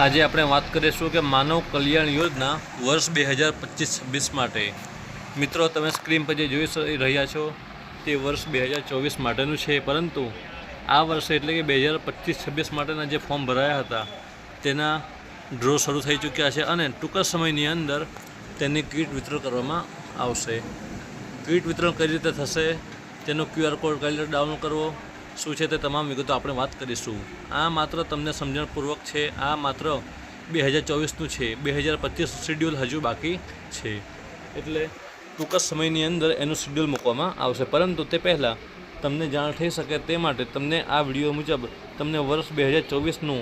આજે આપણે વાત કરીશું કે માનવ કલ્યાણ યોજના વર્ષ બે હજાર પચીસ છવ્વીસ માટે. મિત્રો, તમે સ્ક્રીન પર જે જોઈ રહ્યા છો, તે વર્ષ બે હજાર ચોવીસ માટેનું છે. પરંતુ આ વર્ષે એટલે કે બે હજાર પચીસ છવ્વીસ માટેના જે ફોર્મ ભરાયા હતા, તેના ડ્રો શરૂ થઈ ચૂક્યા છે અને ટૂંક સમયની અંદર તેની કીટ વિતરણ કરવામાં આવશે. કીટ વિતરણ કઈ રીતે થશે, તેનો ક્યુઆર કોડ કઈ રીતે ડાઉનલોડ કરવો શું છે તે તમામ વિગતો આપણે વાત કરીશું. આ માત્ર તમને સમજણપૂર્વક છે, આ માત્ર બે હજાર ચોવીસનું છે, બે હજાર પચીસ શિડ્યુલ હજુ બાકી છે. એટલે ટૂંક જ સમયની અંદર એનું શિડ્યુલ મૂકવામાં આવશે. પરંતુ તે પહેલાં તમને જાણ થઈ શકે તે માટે તમને આ વીડિયો મુજબ તમને વર્ષ બે હજાર ચોવીસનું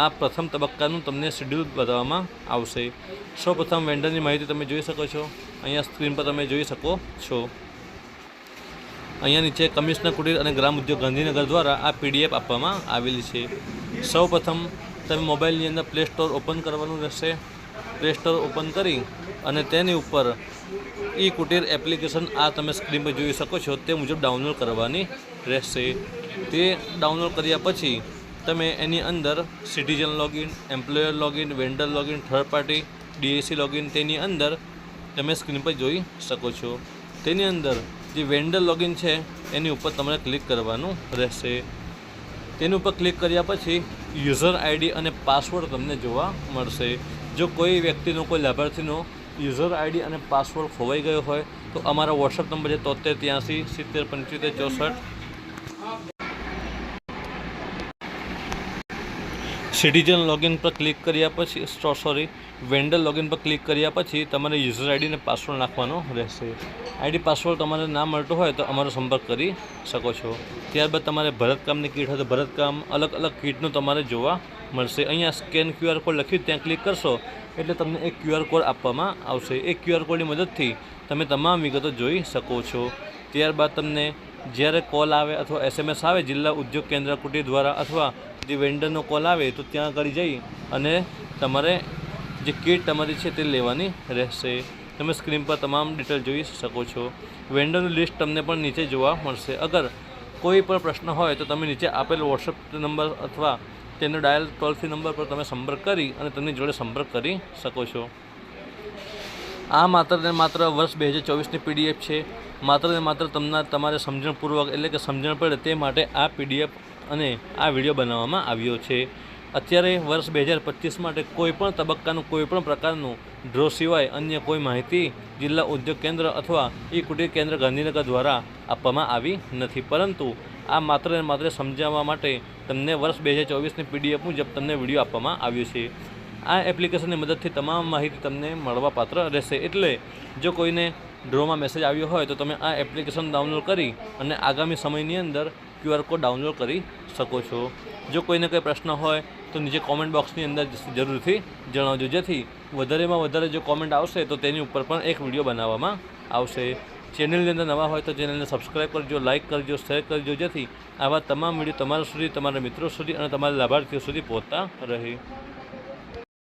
આ પ્રથમ તબક્કાનું તમને શિડ્યુલ બતાવવામાં આવશે. સૌપ્રથમ વેન્ડરની માહિતી તમે જોઈ શકો છો. અહીંયા સ્ક્રીન પર તમે જોઈ શકો છો. અહીંયા નીચે કમિશનર કુટીર અને ગ્રામ ઉદ્યોગ ગાંધીનગર દ્વારા આ પીડીએફ આપવામાં આવેલી છે. સૌપ્રથમ તમે મોબાઈલની અંદર પ્લે સ્ટોર ઓપન કરવાનું રહેશે. પ્લે સ્ટોર ઓપન કરી અને તેની ઉપર ઈ કુટીર એપ્લિકેશન આ તમે સ્ક્રીન પર જોઈ શકો છો. તે મુજબ ડાઉનલોડ કરવાની રહેશે. તે ડાઉનલોડ કર્યા પછી તમે એની અંદર citizen login, employer login, vendor login, third party DAC login તેની અંદર તમે સ્ક્રીન પર જોઈ શકો છો. તેની અંદર જે વેન્ડર લોગિન છે, એની ઉપર તમારે ક્લિક કરવાનું રહેશે. તેની ઉપર ક્લિક કર્યા પછી યુઝર આઈડી અને પાસવર્ડ તમને જોવા મળશે. જો કોઈ વ્યક્તિનો, કોઈ લાભાર્થીનો યુઝર આઈડી અને પાસવર્ડ ખોવાઈ ગયો હોય, તો અમારા વોટ્સઅપ નંબર છે તોતેર ત્યાંસી, સિત્તેર, પંચોતેર, ચોસઠ સિટીઝન લોગિન પર ક્લિક કર્યા પછી સોરી વેન્ડર લોગિન પર ક્લિક કર્યા પછી તમારે યુઝર આઈડી અને પાસવર્ડ નાખવાનો રહેશે. આઈડી પાસવર્ડ તમારે ના મળતો હોય તો અમારો સંપર્ક કરી શકો છો. ત્યારબાદ તમારે ભરતકામની કીટ હોય તો ભરતકામ અલગ અલગ કીટનું તમારે જોવા મળશે. અહીંયા સ્કેન ક્યુઆર કોડ લખ્યું, ત્યાં ક્લિક કરશો એટલે તમને એક ક્યુઆર કોડ આપવામાં આવશે. એ ક્યુઆર કોડની મદદથી તમે તમામ વિગતો જોઈ શકો છો. ત્યારબાદ તમને જ્યારે કોલ આવે અથવા એસએમએસ આવે, જિલ્લા ઉદ્યોગ કેન્દ્ર કુટી દ્વારા અથવા જે વેન્ડરનો કોલ આવે તો ત્યાં આગળ જઈ અને તમારે જે કીટ તમારી છે તે લેવાની રહેશે. તમે સ્ક્રીન પર તમામ ડિટેલ જોઈ શકો છો. વેન્ડરનું લિસ્ટ તમને પણ નીચે જોવા મળશે. અગર કોઈ પણ પ્રશ્ન હોય તો તમે નીચે આપેલ વોટ્સઅપ નંબર અથવા તેનો ડાયલ ટોલ ફ્રી નંબર પર તમે સંપર્ક કરી અને તેમની જોડે સંપર્ક કરી શકો છો. આ માત્ર ને માત્ર વર્ષ બે હજાર ચોવીસની પીડીએફ છે. માત્ર ને માત્ર તમને તમારે સમજણપૂર્વક એટલે કે સમજણ પડે તે માટે આ પીડીએફ અને આ વીડિયો બનાવવામાં આવ્યો છે. અત્યારે વર્ષ બે હજાર પચીસ માટે કોઈપણ તબક્કાનું કોઈપણ પ્રકારનું ડ્રો સિવાય અન્ય કોઈ માહિતી જિલ્લા ઉદ્યોગ કેન્દ્ર અથવા ઈ કુટીર કેન્દ્ર ગાંધીનગર દ્વારા આપવામાં આવી નથી. પરંતુ આ માત્ર ને માત્ર સમજાવવા માટે તમને વર્ષ બે હજાર ચોવીસની પીડીએફ મુજબ તમને વીડિયો આપવામાં આવ્યો છે. આ એપ્લિકેશનની મદદથી તમામ માહિતી તમને મળવાપાત્ર રહેશે. એટલે જો કોઈને ડ્રોમાં મેસેજ આવ્યો હોય તો તમે આ એપ્લિકેશન ડાઉનલોડ કરી અને આગામી સમયની અંદર ક્યુઆર કોડ ડાઉનલોડ કરી શકો છો. જો કોઈને કંઈ પ્રશ્ન હોય, તો નીચે કોમેન્ટ બોક્સની અંદર જરૂરથી જણાવજો. જેથી વધારેમાં વધારે જો કોમેન્ટ આવશે, તો તેની ઉપર પણ એક વીડિયો બનાવવામાં આવશે. ચેનલની અંદર નવા હોય તો ચેનલને સબસ્ક્રાઈબ કરજો લાઇક કરજો શેર કરજો. જેથી આવા તમામ વીડિયો તમારા સુધી, તમારા મિત્રો સુધી અને તમારા લાભાર્થીઓ સુધી પહોંચતા રહે.